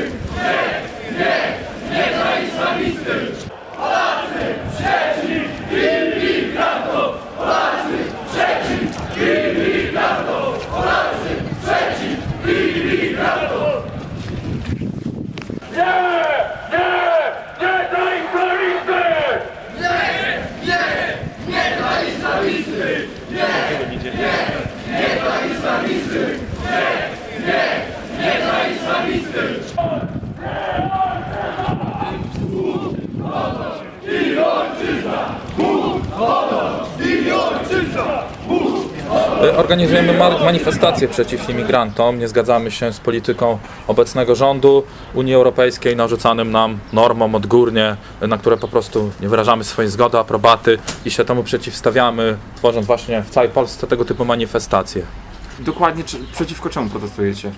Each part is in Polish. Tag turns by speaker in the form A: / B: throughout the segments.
A: Two. Two. Y, Organizujemy ma- manifestacje przeciw imigrantom. Nie zgadzamy się z polityką obecnego rządu Unii Europejskiej, narzucanym nam normom odgórnie, na które po prostu nie wyrażamy swojej zgody, aprobaty i się temu przeciwstawiamy, tworząc właśnie w całej Polsce tego typu manifestacje.
B: Dokładnie czy, przeciwko czemu protestujecie?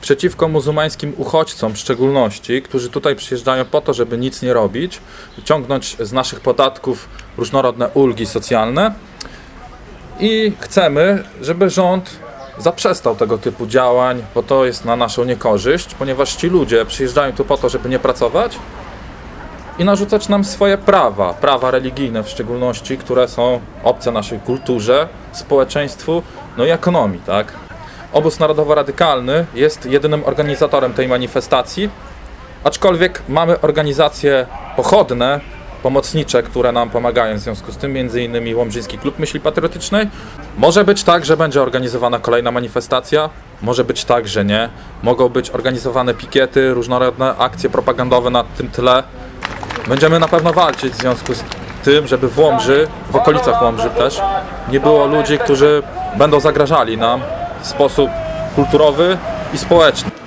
A: przeciwko muzułmańskim uchodźcom w szczególności, którzy tutaj przyjeżdżają po to, żeby nic nie robić, ciągnąć z naszych podatków różnorodne ulgi socjalne i chcemy, żeby rząd zaprzestał tego typu działań, bo to jest na naszą niekorzyść, ponieważ ci ludzie przyjeżdżają tu po to, żeby nie pracować i narzucać nam swoje prawa, prawa religijne w szczególności, które są obce naszej kulturze, społeczeństwu, no i ekonomii, tak? Obóz Narodowo-Radykalny jest jedynym organizatorem tej manifestacji, aczkolwiek mamy organizacje pochodne, pomocnicze, które nam pomagają w związku z tym, innymi Łomżyński Klub Myśli Patriotycznej. Może być tak, że będzie organizowana kolejna manifestacja, może być tak, że nie. Mogą być organizowane pikiety, różnorodne akcje propagandowe na tym tle. Będziemy na pewno walczyć w związku z tym, żeby w Łomży, w okolicach Łomży też, nie było ludzi, którzy będą zagrażali nam w sposób kulturowy i społeczny.